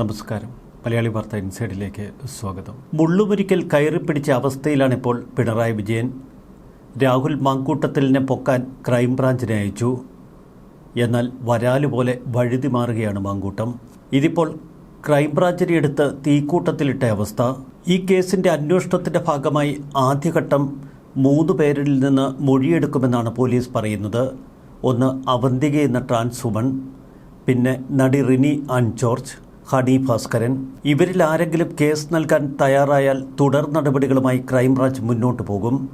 നമസ്കാരം. മലയാളി വാർത്ത ഇൻസൈഡിലേക്ക് സ്വാഗതം. മുള്ളുമുരിക്കൽ കയറിപ്പിടിച്ച അവസ്ഥയിലാണിപ്പോൾ പിണറായി വിജയൻ. രാഹുൽ മാങ്കൂട്ടത്തിലിനെ പൊക്കാൻ ക്രൈംബ്രാഞ്ചിനെ അയച്ചു. എന്നാൽ വരാലുപോലെ വഴുതി മാറുകയാണ് മാങ്കൂട്ടം. ഇതിപ്പോൾ ക്രൈംബ്രാഞ്ചിനെ എടുത്ത് തീക്കൂട്ടത്തിലിട്ട അവസ്ഥ. ഈ കേസിന്റെ അന്വേഷണത്തിന്റെ ഭാഗമായി ആദ്യഘട്ടം മൂന്ന് പേരിൽ നിന്ന് മൊഴിയെടുക്കുമെന്നാണ് പോലീസ് പറയുന്നത്. ഒന്ന് അവന്തിക എന്ന ട്രാൻസ് പിന്നെ നടി Rini Ann George Honey Bhaskaran. ഇവരിൽ ആരെങ്കിലും കേസ് നൽകാൻ തയ്യാറായാൽ തുടർ നടപടികളുമായി ക്രൈംബ്രാഞ്ച് മുന്നോട്ടു പോകും.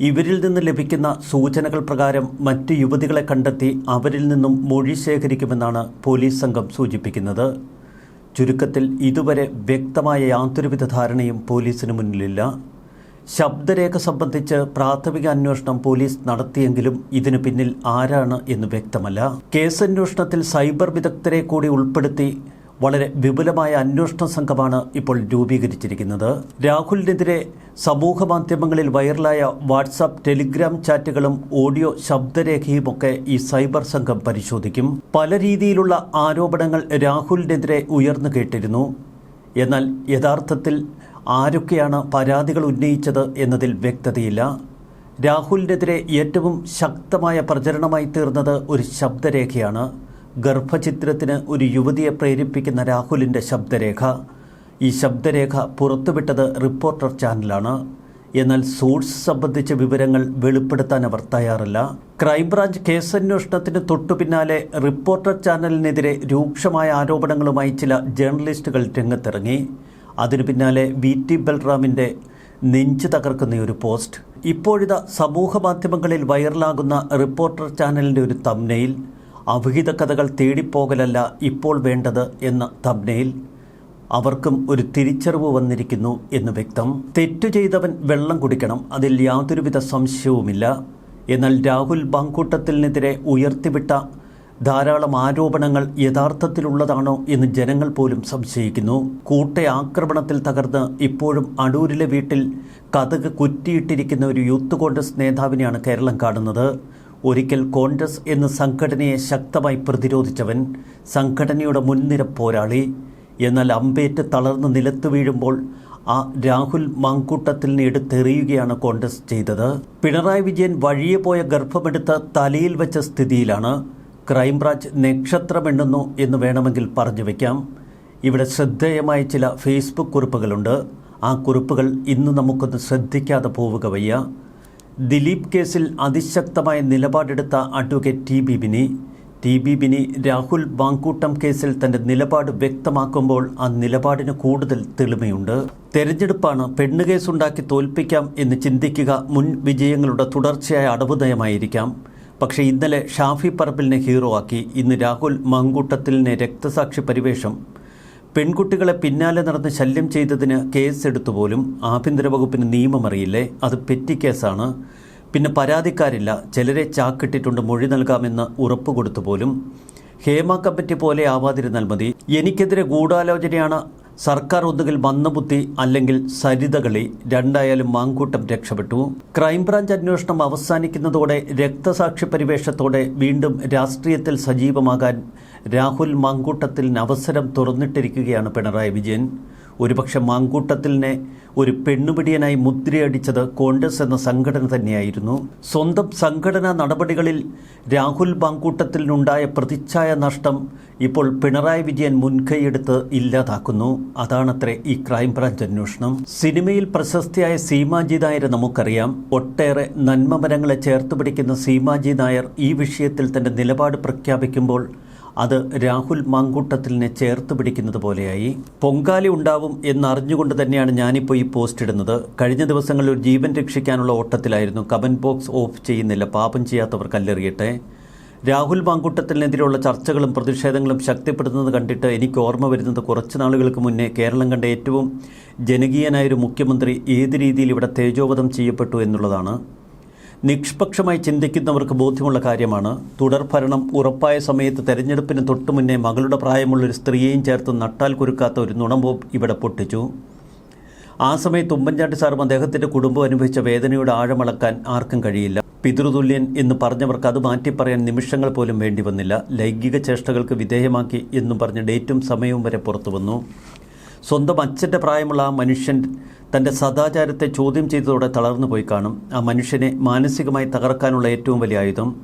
ഇവരിൽ നിന്ന് ലഭിക്കുന്ന സൂചനകൾ പ്രകാരം മറ്റ് യുവതികളെ കണ്ടെത്തി അവരിൽ നിന്നും മൊഴി ശേഖരിക്കുമെന്നാണ് പോലീസ് സംഘം സൂചിപ്പിക്കുന്നത്. ചുരുക്കത്തിൽ ഇതുവരെ വ്യക്തമായ യാതൊരുവിധ ധാരണയും പോലീസിന് മുന്നിലില്ല. ശബ്ദരേഖ സംബന്ധിച്ച് പ്രാഥമിക അന്വേഷണം പോലീസ് നടത്തിയെങ്കിലും ഇതിന് പിന്നിൽ ആരാണ് എന്ന് വ്യക്തമല്ല. കേസന്വേഷണത്തിൽ സൈബർ വിദഗ്ധരെ കൂടി ഉൾപ്പെടുത്തി വളരെ വിപുലമായ അന്വേഷണ സംഘമാണ് ഇപ്പോൾ രൂപീകരിച്ചിരിക്കുന്നത്. രാഹുലിനെതിരെ സമൂഹ മാധ്യമങ്ങളിൽ വൈറലായ വാട്സാപ്പ് ടെലിഗ്രാം ചാറ്റുകളും ഓഡിയോ ശബ്ദരേഖയുമൊക്കെ ഈ സൈബർ സംഘം പരിശോധിക്കും. പല രീതിയിലുള്ള ആരോപണങ്ങൾ രാഹുലിനെതിരെ ഉയർന്നു കേട്ടിരുന്നു. എന്നാൽ യഥാർത്ഥത്തിൽ ആരൊക്കെയാണ് പരാതികൾ ഉന്നയിച്ചത് എന്നതിൽ വ്യക്തതയില്ല. രാഹുലിനെതിരെ ഏറ്റവും ശക്തമായ പ്രചരണമായി തീർന്നത് ഒരു ശബ്ദരേഖയാണ്. ഗർഭചിത്രത്തിന് ഒരു യുവതിയെ പ്രേരിപ്പിക്കുന്ന രാഹുലിന്റെ ശബ്ദരേഖ. ഈ ശബ്ദരേഖ പുറത്തുവിട്ടത് റിപ്പോർട്ടർ ചാനലാണ്. എന്നാൽ സോഴ്സ് സംബന്ധിച്ച വിവരങ്ങൾ വെളിപ്പെടുത്താൻ അവർ തയ്യാറില്ല. ക്രൈംബ്രാഞ്ച് കേസന്വേഷണത്തിന് തൊട്ടു പിന്നാലെ റിപ്പോർട്ടർ ചാനലിനെതിരെ രൂക്ഷമായ ആരോപണങ്ങളുമായി ചില ജേർണലിസ്റ്റുകൾ രംഗത്തിറങ്ങി. അതിനു പിന്നാലെ വി ടി ബൽറാമിന്റെ നെഞ്ചു തകർക്കുന്ന ഒരു പോസ്റ്റ്. ഇപ്പോഴിതാ സമൂഹ മാധ്യമങ്ങളിൽ വൈറലാകുന്ന റിപ്പോർട്ടർ ചാനലിന്റെ ഒരു തമ്നയിൽ അവിഹിത കഥകൾ തേടിപ്പോകലല്ല ഇപ്പോൾ വേണ്ടത് എന്ന തബ്നയിൽ അവർക്കും ഒരു തിരിച്ചറിവ് വന്നിരിക്കുന്നു എന്ന് വ്യക്തം. തെറ്റു ചെയ്തവൻ വെള്ളം കുടിക്കണം അതിൽ യാതൊരുവിധ സംശയവുമില്ല. എന്നാൽ രാഹുൽ ബാങ്കൂട്ടത്തിനെതിരെ ഉയർത്തിവിട്ട ധാരാളം ആരോപണങ്ങൾ യഥാർത്ഥത്തിലുള്ളതാണോ എന്ന് ജനങ്ങൾ പോലും സംശയിക്കുന്നു. കൂട്ട ആക്രമണത്തിൽ തകർന്ന് ഇപ്പോഴും അടൂരിലെ വീട്ടിൽ കഥക് കുറ്റിയിട്ടിരിക്കുന്ന ഒരു യൂത്ത് കോൺഗ്രസ് നേതാവിനെയാണ് കേരളം കാണുന്നത്. ഒരിക്കൽ കോൺഗ്രസ് എന്ന സംഘടനയെ ശക്തമായി പ്രതിരോധിച്ചവൻ സംഘടനയുടെ മുൻനിര പോരാളി. എന്നാൽ അമ്പേറ്റ് തളർന്ന് നിലത്ത് വീഴുമ്പോൾ ആ രാഹുൽ മാങ്കൂട്ടത്തിൽ എടുത്തെറിയുകയാണ് കോൺഗ്രസ് ചെയ്തത്. പിണറായി വിജയൻ വഴിയെ പോയ ഗർഭമെടുത്ത് തലയിൽ വെച്ച സ്ഥിതിയിലാണ് ക്രൈംബ്രാഞ്ച് നക്ഷത്രമെണ്ണുന്നു എന്ന് വേണമെങ്കിൽ പറഞ്ഞു വയ്ക്കാം ഇവിടെ ശ്രദ്ധേയമായ ചില ഫേസ്ബുക്ക് കുറിപ്പുകളുണ്ട്. ആ കുറിപ്പുകൾ ഇന്ന് നമുക്കൊന്ന് ശ്രദ്ധിക്കാതെ പോവുക വയ്യ. ദിലീപ് കേസിൽ അതിശക്തമായ നിലപാടെടുത്ത advocate T B Bini. T B Bini Rahul വാങ്കൂട്ടം കേസിൽ തന്റെ നിലപാട് വ്യക്തമാക്കുമ്പോൾ ആ നിലപാടിന് കൂടുതൽ തെളിമയുണ്ട് തെരഞ്ഞെടുപ്പാണ് പെണ്ണ് കേസുണ്ടാക്കി തോൽപ്പിക്കാം എന്ന് ചിന്തിക്കുക മുൻ വിജയങ്ങളുടെ തുടർച്ചയായ അടവ് നയമായിരിക്കാം പക്ഷേ ഇന്നലെ ഷാഫി പറമ്പിലിനെ ഹീറോ ആക്കി. ഇന്ന് രാഹുൽ മാങ്കൂട്ടത്തിലിനെ രക്തസാക്ഷി പരിവേഷം പെൺകുട്ടികളെ പിന്നാലെ നടന്ന് ശല്യം ചെയ്തതിന് കേസെടുത്തു പോലും ആഭ്യന്തര വകുപ്പിന് നിയമമറിയില്ലേ? അത് പെറ്റി കേസാണ്. പിന്നെ പരാതിക്കാരില്ല. ചിലരെ ചാക്കിട്ടിട്ടുണ്ട് മൊഴി നൽകാമെന്ന് ഉറപ്പ് കൊടുത്തു പോലും. ഹേമ കമ്മിറ്റി പോലെ ആവാതിരുന്നാൽ മതി. എനിക്കെതിരെ ഗൂഢാലോചനയാണ് സർക്കാർ ഒന്നുകിൽ മന്ദബുദ്ധി അല്ലെങ്കിൽ സരിതകളി രണ്ടായാലും മാങ്കൂട്ടം രക്ഷപ്പെട്ടു. ക്രൈംബ്രാഞ്ച് അന്വേഷണം അവസാനിക്കുന്നതോടെ രക്തസാക്ഷി പരിവേഷത്തോടെ വീണ്ടും രാഷ്ട്രീയത്തിൽ സജീവമാകാൻ രാഹുൽ മാങ്കൂട്ടത്തിന് അവസരം തുറന്നിട്ടിരിക്കുകയാണ് പിണറായി വിജയൻ. ഒരുപക്ഷെ മാങ്കൂട്ടത്തിലിനെ ഒരു പെണ്ണുപിടിയനായി മുദ്രയടിച്ചത് കോൺഗ്രസ് എന്ന സംഘടന തന്നെയായിരുന്നു. സ്വന്തം സംഘടനാ നടപടികളിൽ രാഹുൽ മാങ്കൂട്ടത്തിലിനുണ്ടായ പ്രതിച്ഛായ നഷ്ടം ഇപ്പോൾ പിണറായി വിജയൻ മുൻകൈയെടുത്ത് ഇല്ലാതാക്കുന്നു. അതാണത്രേ ഈ ക്രൈംബ്രാഞ്ച് അന്വേഷണം. സിനിമയിൽ പ്രശസ്തിയായ സീമാജി നായരെ നമുക്കറിയാം. ഒട്ടേറെ നന്മമരങ്ങളെ ചേർത്ത് പിടിക്കുന്ന സീമാജി നായർ ഈ വിഷയത്തിൽ തന്റെ നിലപാട് പ്രഖ്യാപിക്കുമ്പോൾ അത് രാഹുൽ മാങ്കൂട്ടത്തിലിനെ ചേർത്ത് പിടിക്കുന്നത് പോലെയായി. പൊങ്കാലി ഉണ്ടാവും എന്നറിഞ്ഞുകൊണ്ട് തന്നെയാണ് ഞാനിപ്പോൾ ഈ പോസ്റ്റ് ഇടുന്നത്. കഴിഞ്ഞ ദിവസങ്ങളിൽ ഒരു ജീവൻ രക്ഷിക്കാനുള്ള ഓട്ടത്തിലായിരുന്നു. കബൻ ബോക്സ് ഓഫ് ചെയ്യുന്നില്ല. പാപം ചെയ്യാത്തവർ കല്ലെറിയട്ടെ. രാഹുൽ മാങ്കൂട്ടത്തിനെതിരെയുള്ള ചർച്ചകളും പ്രതിഷേധങ്ങളും ശക്തിപ്പെടുന്നത് കണ്ടിട്ട് എനിക്ക് ഓർമ്മ വരുന്നത് കുറച്ച് നാളുകൾക്ക് മുന്നേ കേരളം കണ്ട ഏറ്റവും ജനകീയനായൊരു മുഖ്യമന്ത്രി ഏത് രീതിയിൽ ഇവിടെ തേജോവധം ചെയ്യപ്പെട്ടു എന്നുള്ളതാണ്. നിഷ്പക്ഷമായി ചിന്തിക്കുന്നവർക്ക് ബോധ്യമുള്ള കാര്യമാണ് തുടർഭരണം ഉറപ്പായ സമയത്ത് തെരഞ്ഞെടുപ്പിന് തൊട്ടു മുന്നേ മകളുടെ പ്രായമുള്ള ഒരു സ്ത്രീയെയും ചേർത്ത് നട്ടാൽ കുരുക്കാത്ത ഒരു നുണമ്പോ ഇവിടെ പൊട്ടിച്ചു. ആ സമയത്ത് ഉമ്മൻചാണ്ടി സാറും അദ്ദേഹത്തിന്റെ കുടുംബം അനുഭവിച്ച വേദനയുടെ ആഴമളക്കാൻ ആർക്കും കഴിയില്ല. പിതൃതുല്യൻ എന്ന് പറഞ്ഞവർക്ക് അത് മാറ്റിപ്പറയാൻ നിമിഷങ്ങൾ പോലും വേണ്ടി വന്നില്ല. ലൈംഗിക ചേഷ്ടകൾക്ക് വിധേയമാക്കി എന്നും പറഞ്ഞ് ഡേറ്റും സമയവും വരെ പുറത്തു വന്നു. സ്വന്തം അച്ഛന്റെ പ്രായമുള്ള ആ മനുഷ്യൻ തന്റെ സദാചാരത്തെ ചോദ്യം ചെയ്തതോടെ തളർന്നു പോയി കാണും. ആ മനുഷ്യനെ മാനസികമായി തകർക്കാനുള്ള ഏറ്റവും വലിയ ആയുധം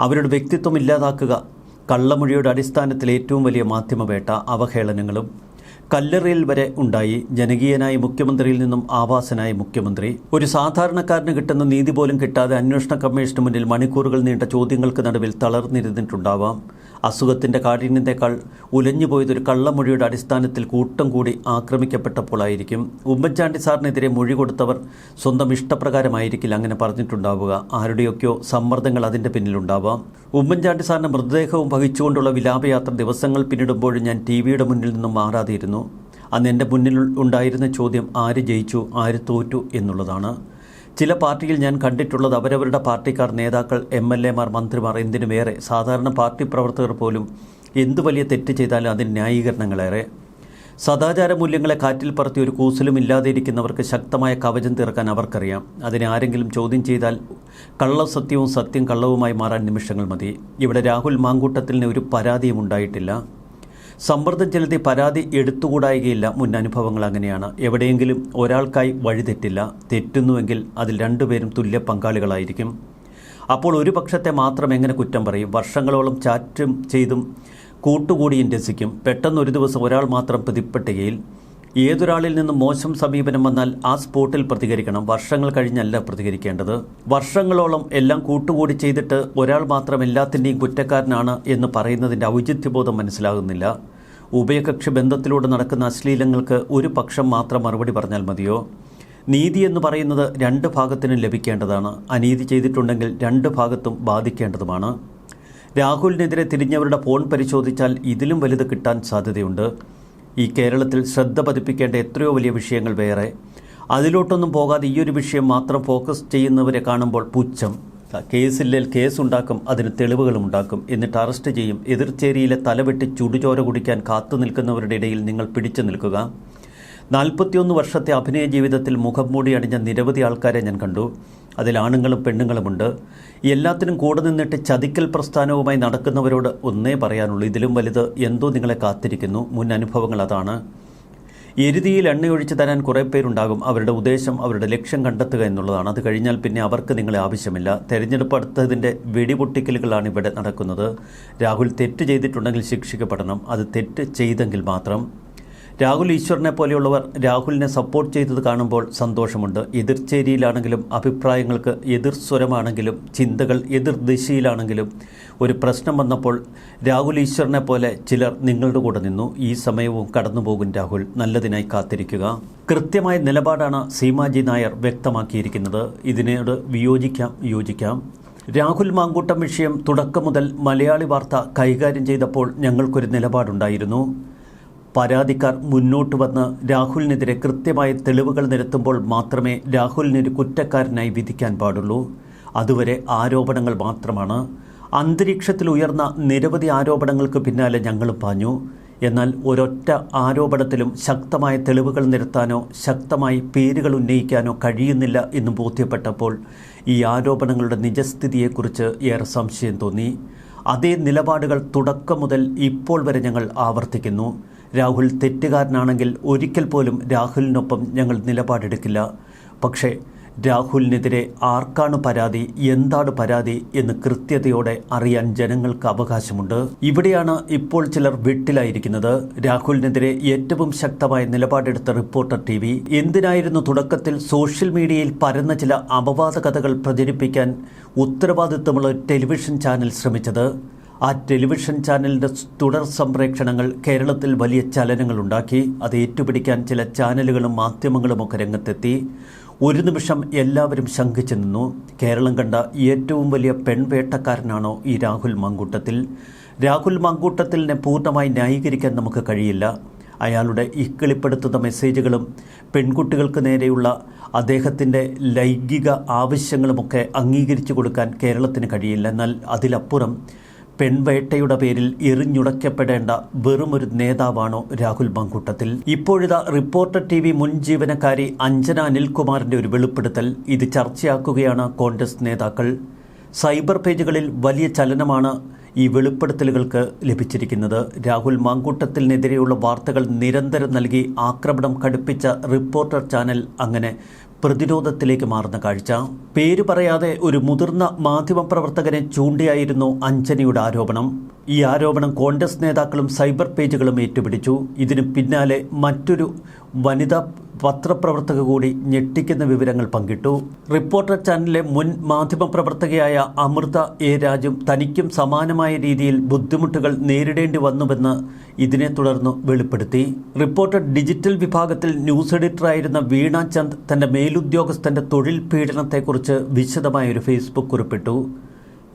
അവരുടെ വ്യക്തിത്വം ഇല്ലാതാക്കുക കള്ളമൊഴിയുടെ അടിസ്ഥാനത്തിൽ ഏറ്റവും വലിയ മാധ്യമവേട്ട അവഹേളനങ്ങളും. കല്ലറയിൽ വരെ ഉണ്ടായി. ജനകീയനായ മുഖ്യമന്ത്രിയിൽ നിന്നും ആവാസനായ മുഖ്യമന്ത്രി. ഒരു സാധാരണക്കാരന് കിട്ടുന്ന നീതി പോലും കിട്ടാതെ അന്വേഷണ കമ്മീഷന് മുന്നിൽ മണിക്കൂറുകൾ നീണ്ട ചോദ്യങ്ങൾക്ക് നടുവിൽ തളർന്നിരുന്നിട്ടുണ്ടാവാം. അസുഖത്തിന്റെ കാഠിന്യത്തെക്കാൾ ഉലഞ്ഞുപോയതൊരു കള്ളമൊഴിയുടെ അടിസ്ഥാനത്തിൽ കൂട്ടം കൂടി ആക്രമിക്കപ്പെട്ടപ്പോഴായിരിക്കും ഉമ്മൻചാണ്ടി സാറിനെതിരെ മൊഴി കൊടുത്തവർ സ്വന്തം ഇഷ്ടപ്രകാരമായിരിക്കില്ല അങ്ങനെ പറഞ്ഞിട്ടുണ്ടാവുക. ആരുടെയൊക്കെയോ സമ്മർദ്ദങ്ങൾ അതിന്റെ പിന്നിലുണ്ടാവാം. ഉമ്മൻചാണ്ടി സാറിന്റെ മൃതദേഹവും വഹിച്ചുകൊണ്ടുള്ള വിലാപയാത്ര ദിവസങ്ങൾ പിന്നിടുമ്പോഴും ഞാൻ ടി വിയുടെ മുന്നിൽ നിന്നും മാറാതെയിരുന്നു അന്ന് എന്റെ മുന്നിൽ ഉണ്ടായിരുന്ന ചോദ്യം ആര് ജയിച്ചു ആര് തോറ്റു എന്നുള്ളതാണ്. ചില പാർട്ടിയിൽ ഞാൻ കണ്ടിട്ടുള്ളത് അവരവരുടെ പാർട്ടിക്കാർ നേതാക്കൾ എം എൽ എമാർ മന്ത്രിമാർ എന്തിനുമേറെ സാധാരണ പാർട്ടി പ്രവർത്തകർ പോലും എന്തു വലിയ തെറ്റ് ചെയ്താലും അതിന് ന്യായീകരണങ്ങളേറെ. സദാചാര മൂല്യങ്ങളെ കാറ്റിൽ പറത്തി ഒരു കൂസലും ഇല്ലാതെ ഇരിക്കുന്നവർക്ക് ശക്തമായ കവചം തീർക്കാൻ അവർക്കറിയാം. അതിനെ ആരെങ്കിലും ചോദ്യം ചെയ്താൽ കള്ളസത്യവും സത്യം കള്ളവുമായി മാറാൻ നിമിഷങ്ങൾ മതി. ഇവിടെ രാഹുൽ മാങ്കൂട്ടത്തിന് ഒരു പരാതിയും ഉണ്ടായിട്ടില്ല. സമ്മർദ്ദം ചെലുത്തി പരാതി എടുത്തുകൂടായികയില്ല. മുൻ അനുഭവങ്ങൾ അങ്ങനെയാണ്. എവിടെയെങ്കിലും ഒരാൾക്കായി വഴിതെറ്റില്ല തെറ്റുന്നുവെങ്കിൽ അതിൽ രണ്ടുപേരും തുല്യ പങ്കാളികളായിരിക്കും. അപ്പോൾ ഒരു പക്ഷത്തെ മാത്രം എങ്ങനെ കുറ്റം പറയും? വർഷങ്ങളോളം ചാറ്റും ചെയ്തും കൂട്ടുകൂടിയും രസിക്കും പെട്ടെന്ന് ഒരു ദിവസം ഒരാൾ മാത്രം പ്രതിപ്പെട്ടുകയിൽ ഏതൊരാളിൽ നിന്നും മോശം സമീപനം വന്നാൽ ആ സ്പോട്ടിൽ പ്രതികരിക്കണം. വർഷങ്ങൾ കഴിഞ്ഞല്ല പ്രതികരിക്കേണ്ടത്. വർഷങ്ങളോളം എല്ലാം കൂട്ടുകൂടി ചെയ്തിട്ട് ഒരാൾ മാത്രം എല്ലാത്തിന്റെയും കുറ്റക്കാരനാണ് എന്ന് പറയുന്നതിന്റെ ഔചിത്യബോധം മനസ്സിലാകുന്നില്ല. ഉഭയകക്ഷി ബന്ധത്തിലൂടെ നടക്കുന്ന അശ്ലീലങ്ങൾക്ക് ഒരു പക്ഷം മാത്രം മറുപടി പറഞ്ഞാൽ മതിയോ? നീതി എന്ന് പറയുന്നത് രണ്ട് ഭാഗത്തിനും ലഭിക്കേണ്ടതാണ്. അനീതി ചെയ്തിട്ടുണ്ടെങ്കിൽ രണ്ട് ഭാഗത്തും ബാധിക്കേണ്ടതുമാണ്. രാഹുലിനെതിരെ തിരിഞ്ഞവരുടെ ഫോൺ പരിശോധിച്ചാൽ ഇതിലും വലുത് കിട്ടാൻ സാധ്യതയുണ്ട്. ഈ കേരളത്തിൽ ശ്രദ്ധ പതിപ്പിക്കേണ്ട എത്രയോ വലിയ വിഷയങ്ങൾ വേറെ. അതിലോട്ടൊന്നും പോകാതെ ഈ ഒരു വിഷയം മാത്രം ഫോക്കസ് ചെയ്യുന്നവരെ കാണുമ്പോൾ പുച്ഛം. കേസില്ലേൽ കേസുണ്ടാക്കും അതിന് തെളിവുകളും ഉണ്ടാക്കും. എന്നിട്ട് അറസ്റ്റ് ചെയ്യും. എതിർച്ചേരിയിലെ തലവെട്ടി ചുടുചോര കുടിക്കാൻ കാത്തു നിൽക്കുന്നവരുടെ ഇടയിൽ നിങ്ങൾ പിടിച്ചു നിൽക്കുക. നാൽപ്പത്തിയൊന്ന് വർഷത്തെ അഭിനയ ജീവിതത്തിൽ മുഖം മൂടി അണിഞ്ഞ നിരവധി ആൾക്കാരെ ഞാൻ കണ്ടു. അതിൽ ആണുങ്ങളും പെണ്ണുങ്ങളുമുണ്ട്. എല്ലാത്തിനും കൂടെ നിന്നിട്ട് ചതിക്കൽ പ്രസ്ഥാനവുമായി നടക്കുന്നവരോട് ഒന്നേ പറയാനുള്ളൂ. ഇതിലും വലുത് എന്തോ നിങ്ങളെ കാത്തിരിക്കുന്നു. മുൻ അനുഭവങ്ങൾ അതാണ്. എരുതിയിൽ എണ്ണയൊഴിച്ച് തരാൻ കുറേ പേരുണ്ടാകും. അവരുടെ ഉദ്ദേശം അവരുടെ ലക്ഷ്യം കണ്ടെത്തുക എന്നുള്ളതാണ്. അത് കഴിഞ്ഞാൽ പിന്നെ അവർക്ക് നിങ്ങളെ ആവശ്യമില്ല. തെരഞ്ഞെടുപ്പ് അടുത്തതിന്റെ വെടിപൊട്ടിക്കലുകളാണ് ഇവിടെ നടക്കുന്നത്. രാഹുൽ തെറ്റ് ചെയ്തിട്ടുണ്ടെങ്കിൽ ശിക്ഷിക്കപ്പെടണം. അത് തെറ്റ് ചെയ്തെങ്കിൽ മാത്രം. രാഹുൽ ഈശ്വറിനെ പോലെയുള്ളവർ രാഹുലിനെ സപ്പോർട്ട് ചെയ്തത് കാണുമ്പോൾ സന്തോഷമുണ്ട്. എതിർചേരിയിലാണെങ്കിലും അഭിപ്രായങ്ങൾക്ക് എതിർ സ്വരമാണെങ്കിലും ചിന്തകൾ എതിർ ദിശയിലാണെങ്കിലും ഒരു പ്രശ്നം വന്നപ്പോൾ രാഹുൽ ഈശ്വറിനെ പോലെ ചിലർ നിങ്ങളുടെ കൂടെ നിന്നു. ഈ സമയവും കടന്നുപോകും രാഹുൽ. നല്ലതിനായി കാത്തിരിക്കുക. കൃത്യമായ നിലപാടാണ് സീമാജി നായർ വ്യക്തമാക്കിയിരിക്കുന്നത്. ഇതിനോട് വിയോജിക്കാം യോജിക്കാം. രാഹുൽ മാങ്കൂട്ടം വിഷയം തുടക്കം മുതൽ മലയാളി വാർത്ത കൈകാര്യം ചെയ്തപ്പോൾ ഞങ്ങൾക്കൊരു നിലപാടുണ്ടായിരുന്നു. പരാതിക്കാർ മുന്നോട്ട് വന്ന് രാഹുലിനെതിരെ കൃത്യമായ തെളിവുകൾ നിരത്തുമ്പോൾ മാത്രമേ രാഹുലിനൊരു കുറ്റക്കാരനായി വിധിക്കാൻ പാടുള്ളൂ. അതുവരെ ആരോപണങ്ങൾ മാത്രമാണ്. അന്തരീക്ഷത്തിൽ ഉയർന്ന നിരവധി ആരോപണങ്ങൾക്ക് പിന്നാലെ ഞങ്ങൾ പാഞ്ഞു. എന്നാൽ ഒരൊറ്റ ആരോപണത്തിലും ശക്തമായ തെളിവുകൾ നിരത്താനോ ശക്തമായി പേരുകൾ ഉന്നയിക്കാനോ കഴിയുന്നില്ല എന്ന് ബോധ്യപ്പെട്ടപ്പോൾ ഈ ആരോപണങ്ങളുടെ നിജസ്ഥിതിയെക്കുറിച്ച് ഏറെ സംശയം തോന്നി. അതേ നിലപാടുകൾ തുടക്കം മുതൽ ഇപ്പോൾ വരെ ഞങ്ങൾ ആവർത്തിക്കുന്നു. രാഹുൽ തെറ്റുകാരനാണെങ്കിൽ ഒരിക്കൽ പോലും രാഹുലിനൊപ്പം ഞങ്ങൾ നിലപാടെടുക്കില്ല. പക്ഷേ രാഹുലിനെതിരെ ആർക്കാണ് പരാതി എന്താണ് പരാതി എന്ന് കൃത്യതയോടെ അറിയാൻ ജനങ്ങൾക്ക് അവകാശമുണ്ട്. ഇവിടെയാണ് ഇപ്പോൾ ചിലർ വെട്ടിലായിരിക്കുന്നത്. രാഹുലിനെതിരെ ഏറ്റവും ശക്തമായ നിലപാടെടുത്ത റിപ്പോർട്ടർ ടി വി. എന്തിനായിരുന്നു തുടക്കത്തിൽ സോഷ്യൽ മീഡിയയിൽ പരന്ന ചില അപവാദ കഥകൾ പ്രചരിപ്പിക്കാൻ ഉത്തരവാദിത്വമുള്ള ഒരു ടെലിവിഷൻ ചാനൽ ശ്രമിച്ചത്? ആ ടെലിവിഷൻ ചാനലിന്റെ തുടർ സംപ്രേക്ഷണങ്ങൾ കേരളത്തിൽ വലിയ ചലനങ്ങൾ ഉണ്ടാക്കി അത് ഏറ്റുപിടിക്കാൻ ചില ചാനലുകളും മാധ്യമങ്ങളുമൊക്കെ രംഗത്തെത്തി. ഒരു നിമിഷം എല്ലാവരും ശങ്കിച്ചു നിന്നു. കേരളം കണ്ട ഏറ്റവും വലിയ പെൺവേട്ടക്കാരനാണോ ഈ രാഹുൽ മങ്കൂട്ടത്തിൽ? രാഹുൽ മങ്കൂട്ടത്തിലിനെ പൂർണമായി ന്യായീകരിക്കാൻ നമുക്ക് കഴിയില്ല. അയാളുടെ ഇക്കിളിപ്പെടുത്തുന്ന മെസ്സേജുകളും പെൺകുട്ടികൾക്ക് നേരെയുള്ള അദ്ദേഹത്തിന്റെ ലൈംഗിക ആവശ്യങ്ങളുമൊക്കെ അംഗീകരിച്ചു കൊടുക്കാൻ കേരളത്തിന് കഴിയില്ല. എന്നാൽ അതിലപ്പുറം പെൺവേട്ടയുടെ പേരിൽ എറിഞ്ഞുടയ്ക്കപ്പെടേണ്ട വെറുമൊരു നേതാവാണോ രാഹുൽ മങ്കൂട്ടത്തിൽ? ഇപ്പോഴിതാ റിപ്പോർട്ടർ ടി വി മുൻ ജീവനക്കാരി അഞ്ജന അനിൽകുമാറിന്റെ ഒരു വെളിപ്പെടുത്തൽ. ഇത് ചർച്ചയാക്കുകയാണ് കോൺഗ്രസ് നേതാക്കൾ. സൈബർ പേജുകളിൽ വലിയ ചലനമാണ് ഈ വെളിപ്പെടുത്തലുകൾക്ക് ലഭിച്ചിരിക്കുന്നത്. രാഹുൽ മാങ്കൂട്ടത്തിനെതിരെയുള്ള വാർത്തകൾ നിരന്തരം നൽകി ആക്രമണം കടുപ്പിച്ച റിപ്പോർട്ടർ ചാനൽ അങ്ങനെ പ്രതിരോധത്തിലേക്ക് മാറുന്ന കാഴ്ച. പേര് പറയാതെ ഒരു മുതിർന്ന മാധ്യമപ്രവർത്തകനെ ചൂണ്ടിയായിരുന്നു അഞ്ജനയുടെ ആരോപണം. ഈ ആരോപണം കോൺഗ്രസ് നേതാക്കളും സൈബർ പേജുകളും ഏറ്റുപിടിച്ചു. ഇതിന് പിന്നാലെ മറ്റൊരു വനിതാ പത്രപ്രവർത്തക കൂടി ഞെട്ടിക്കുന്ന വിവരങ്ങൾ പങ്കിട്ടു. റിപ്പോർട്ടർ ചാനലിലെ മുൻ മാധ്യമപ്രവർത്തകയായ അമൃത എ. രാജും തനിക്കും സമാനമായ രീതിയിൽ ബുദ്ധിമുട്ടുകൾ നേരിടേണ്ടി വന്നുവെന്ന് ഇതിനെ തുടർന്ന് വെളിപ്പെടുത്തി. റിപ്പോർട്ടർ ഡിജിറ്റൽ വിഭാഗത്തിൽ ന്യൂസ് എഡിറ്ററായിരുന്ന വീണ ചന്ദ് തന്റെ മേലുദ്യോഗസ്ഥന്റെ തൊഴിൽ പീഡനത്തെക്കുറിച്ച് വിശദമായ ഒരു ഫേസ്ബുക്ക് കുറിപ്പിട്ടു.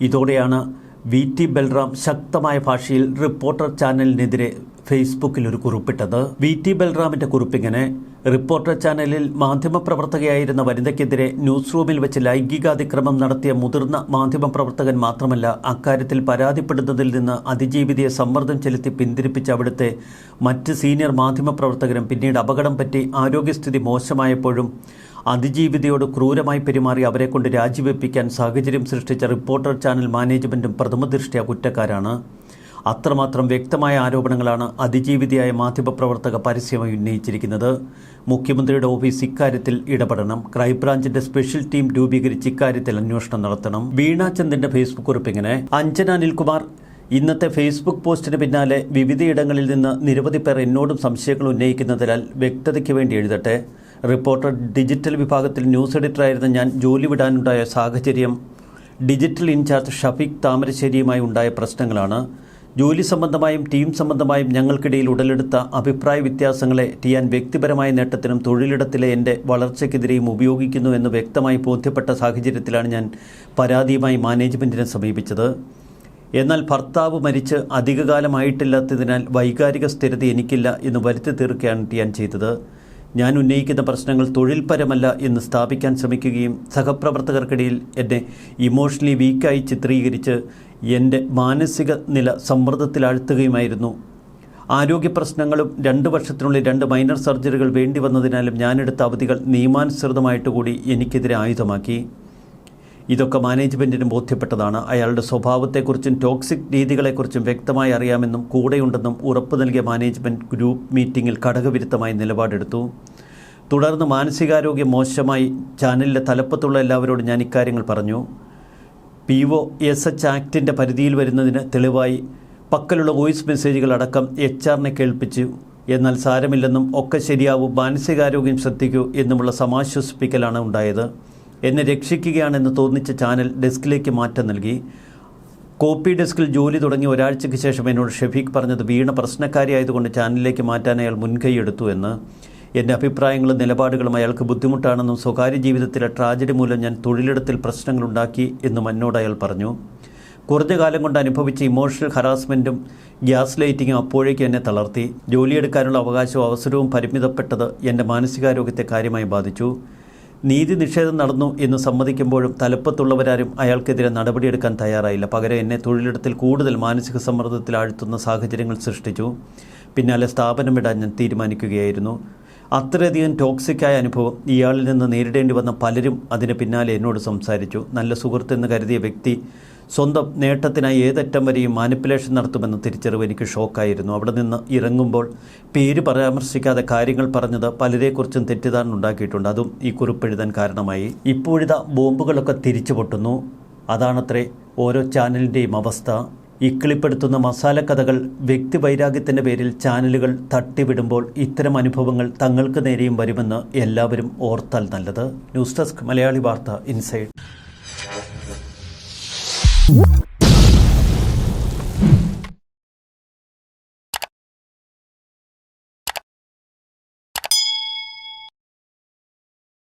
ഇതോടെയാണ് വി ടി ബൽറാം ശക്തമായ ഭാഷയിൽ റിപ്പോർട്ടർ ചാനലിനെതിരെ ഫേസ്ബുക്കിൽ ഒരു കുറിപ്പിട്ടത്. വി ടി ബൽറാമിന്റെ കുറിപ്പിങ്ങനെ റിപ്പോർട്ടർ ചാനലിൽ മാധ്യമപ്രവർത്തകയായിരുന്ന വനിതയ്ക്കെതിരെ ന്യൂസ് റൂമിൽ വെച്ച് ലൈംഗികാതിക്രമം നടത്തിയ മുതിർന്ന മാധ്യമപ്രവർത്തകൻ മാത്രമല്ല അക്കാര്യത്തിൽ പരാതിപ്പെടുന്നതിൽ നിന്ന് അതിജീവിതയെ സമ്മർദ്ദം ചെലുത്തി പിന്തിരിപ്പിച്ച അവിടുത്തെ മറ്റ് സീനിയർ മാധ്യമപ്രവർത്തകരും പിന്നീട് അപകടം പറ്റി ആരോഗ്യസ്ഥിതി മോശമായപ്പോഴും അതിജീവിതയോട് ക്രൂരമായി പെരുമാറി അവരെ കൊണ്ട് രാജിവെപ്പിക്കാൻ സാഹചര്യം സൃഷ്ടിച്ച റിപ്പോർട്ടർ ചാനൽ മാനേജ്മെന്റും പ്രഥമദൃഷ്ട്യാ കുറ്റക്കാരാണ്. അത്രമാത്രം വ്യക്തമായ ആരോപണങ്ങളാണ് അതിജീവിതയായ മാധ്യമപ്രവർത്തക പരസ്യമായി ഉന്നയിച്ചിരിക്കുന്നത്. മുഖ്യമന്ത്രിയുടെ ഓഫീസ് ഇക്കാര്യത്തിൽ ഇടപെടണം. ക്രൈംബ്രാഞ്ചിന്റെ സ്പെഷ്യൽ ടീം രൂപീകരിച്ച് ഇക്കാര്യത്തിൽ അന്വേഷണം നടത്തണം. വീണാചന്ദിന്റെ ഫേസ്ബുക്ക് കുറിപ്പിങ്ങനെ അഞ്ജന അനിൽകുമാർ ഇന്നത്തെ ഫേസ്ബുക്ക് പോസ്റ്റിന് പിന്നാലെ വിവിധയിടങ്ങളിൽ നിന്ന് നിരവധി പേർ എന്നോടും സംശയങ്ങൾ ഉന്നയിക്കുന്നതിനാൽ വ്യക്തതയ്ക്ക് വേണ്ടി എഴുതട്ടെ. റിപ്പോർട്ടർ ഡിജിറ്റൽ വിഭാഗത്തിൽ ന്യൂസ് എഡിറ്ററായിരുന്ന ഞാൻ ജോലി വിടാനുണ്ടായ സാഹചര്യം ഡിജിറ്റൽ ഇൻചാർജ് ഷഫീഖ് താമരശ്ശേരിയുമായി ഉണ്ടായ പ്രശ്നങ്ങളാണ്. ജോലി സംബന്ധമായും ടീം സംബന്ധമായും ഞങ്ങൾക്കിടയിൽ ഉടലെടുത്ത അഭിപ്രായ വ്യത്യാസങ്ങളെ ടിയാൻ വ്യക്തിപരമായ നേട്ടത്തിനും തൊഴിലിടത്തിലെ എന്റെ വളർച്ചയ്ക്കെതിരെയും ഉപയോഗിക്കുന്നു എന്ന് വ്യക്തമായി ബോധ്യപ്പെട്ട സാഹചര്യത്തിലാണ് ഞാൻ പരാതിയുമായി മാനേജ്മെന്റിനെ സമീപിച്ചത്. എന്നാൽ ഭർത്താവ് മരിച്ച് അധികകാലമായിട്ടില്ലാത്തതിനാൽ വൈകാരിക സ്ഥിരത എനിക്കില്ല എന്ന് വരുത്തി തീർക്കുകയാണ് ടിയാൻ ചെയ്തത്. ഞാൻ ഉന്നയിക്കുന്ന പ്രശ്നങ്ങൾ തൊഴിൽപരമല്ല എന്ന് സ്ഥാപിക്കാൻ ശ്രമിക്കുകയും സഹപ്രവർത്തകർക്കിടയിൽ എന്നെ ഇമോഷണലി വീക്കായി ചിത്രീകരിച്ച് എന്റെ മാനസിക നില സമ്മർദ്ദത്തിലാഴ്ത്തുകയുമായിരുന്നു ആരോഗ്യ പ്രശ്നങ്ങളും രണ്ട് വർഷത്തിനുള്ളിൽ രണ്ട് മൈനർ സർജറികൾ വേണ്ടി വന്നതിനാലും ഞാനെടുത്ത അവധികൾ നിയമാനുസൃതമായിട്ട് കൂടി എനിക്കെതിരെ ആയുധമാക്കി. ഇതൊക്കെ മാനേജ്മെന്റിന് ബോധ്യപ്പെട്ടതാണ്. അയാളുടെ സ്വഭാവത്തെക്കുറിച്ചും ടോക്സിക് രീതികളെക്കുറിച്ചും വ്യക്തമായി അറിയാമെന്നും കൂടെയുണ്ടെന്നും ഉറപ്പ് നൽകിയ മാനേജ്മെന്റ് ഗ്രൂപ്പ് മീറ്റിംഗിൽ ഘടകവിരുദ്ധമായി നിലപാടെടുത്തു. തുടർന്ന് മാനസികാരോഗ്യം മോശമായി ചാനലിലെ തലപ്പത്തുള്ള എല്ലാവരോടും ഞാൻ ഇക്കാര്യങ്ങൾ പറഞ്ഞു. പി ഒ എസ് എച്ച് ആക്ടിന്റെ പരിധിയിൽ വരുന്നതിന് തെളിവായി പക്കലുള്ള വോയിസ് മെസ്സേജുകൾ അടക്കം എച്ച് ആറിനെ കേൾപ്പിച്ചു. എന്നാൽ സാരമില്ലെന്നും ഒക്കെ ശരിയാവും മാനസികാരോഗ്യം ശ്രദ്ധിക്കൂ എന്നുമുള്ള സമാശ്വസിപ്പിക്കലാണ് ഉണ്ടായത്. എന്നെ രക്ഷിക്കുകയാണെന്ന് തോന്നിച്ച ചാനൽ ഡെസ്കിലേക്ക് മാറ്റം നൽകി. കോപ്പി ഡെസ്കിൽ ജോലി തുടങ്ങി ഒരാഴ്ചയ്ക്ക് ശേഷം എന്നോട് ഷെഫീഖ് പറഞ്ഞത് വീണ പ്രശ്നക്കാരിയായതുകൊണ്ട് ചാനലിലേക്ക് മാറ്റാൻ അയാൾ മുൻകൈയെടുത്തു എന്ന്. എന്റെ അഭിപ്രായങ്ങളും നിലപാടുകളും അയാൾക്ക് ബുദ്ധിമുട്ടാണെന്നും സ്വകാര്യ ജീവിതത്തിലെ ട്രാജഡി മൂലം ഞാൻ തൊഴിലിടത്തിൽ പ്രശ്നങ്ങളുണ്ടാക്കി എന്നും എന്നോട് അയാൾ പറഞ്ഞു. കുറഞ്ഞ കാലം കൊണ്ട് അനുഭവിച്ച ഇമോഷണൽ ഹറാസ്മെന്റും ഗ്യാസ് ലൈറ്റിങ്ങും അപ്പോഴേക്കും എന്നെ തളർത്തി. ജോലിയെടുക്കാനുള്ള അവകാശവും അവസരവും പരിമിതപ്പെട്ടത് എന്റെ മാനസികാരോഗ്യത്തെ കാര്യമായി ബാധിച്ചു. നീതി നിഷേധം നടന്നു എന്ന് സമ്മതിക്കുമ്പോഴും തലപ്പത്തുള്ളവരാരും അയാൾക്കെതിരെ നടപടിയെടുക്കാൻ തയ്യാറായില്ല. പകരം എന്നെ തൊഴിലിടത്തിൽ കൂടുതൽ മാനസിക സമ്മർദ്ദത്തിൽ ആഴ്ത്തുന്ന സാഹചര്യങ്ങൾ സൃഷ്ടിച്ചു. പിന്നാലെ സ്ഥാപനം വിടാൻ ഞാൻ തീരുമാനിക്കുകയായിരുന്നു. അത്രയധികം ടോക്സിക്കായ അനുഭവം ഇയാളിൽ നിന്ന് നേരിടേണ്ടി വന്ന പലരും അതിന് പിന്നാലെ എന്നോട് സംസാരിച്ചു. നല്ല സുഹൃത്തെന്ന് കരുതിയ വ്യക്തി സ്വന്തം നേട്ടത്തിനായി ഏതറ്റം വരെയും മാനിപ്പുലേഷൻ നടത്തുമെന്ന തിരിച്ചറിവ് എനിക്ക് ഷോക്കായിരുന്നു. അവിടെ നിന്ന് ഇറങ്ങുമ്പോൾ പേര് പരാമർശിക്കാതെ കാര്യങ്ങൾ പറഞ്ഞത് പലരെക്കുറിച്ചും തെറ്റിദ്ധാരണ ഉണ്ടാക്കിയിട്ടുണ്ട്. അതും ഈ കുറിപ്പെഴുതാൻ കാരണമായി. ഇപ്പോഴിതാ ബോംബുകളൊക്കെ തിരിച്ചു പൊട്ടുന്നു. അതാണത്രേ ഓരോ ചാനലിന്റെയും അവസ്ഥ. ഇക്കിളിപ്പെടുത്തുന്ന മസാലക്കഥകൾ വ്യക്തിവൈരാഗ്യത്തിന്റെ പേരിൽ ചാനലുകൾ തട്ടിവിടുമ്പോൾ ഇത്തരം അനുഭവങ്ങൾ തങ്ങൾക്ക് നേരെയും വരുമെന്ന് എല്ലാവരും ഓർത്താൽ നല്ലത്. ന്യൂസ് ഡെസ്ക് മലയാളി വാർത്ത ഇൻസൈഡ്. Woo!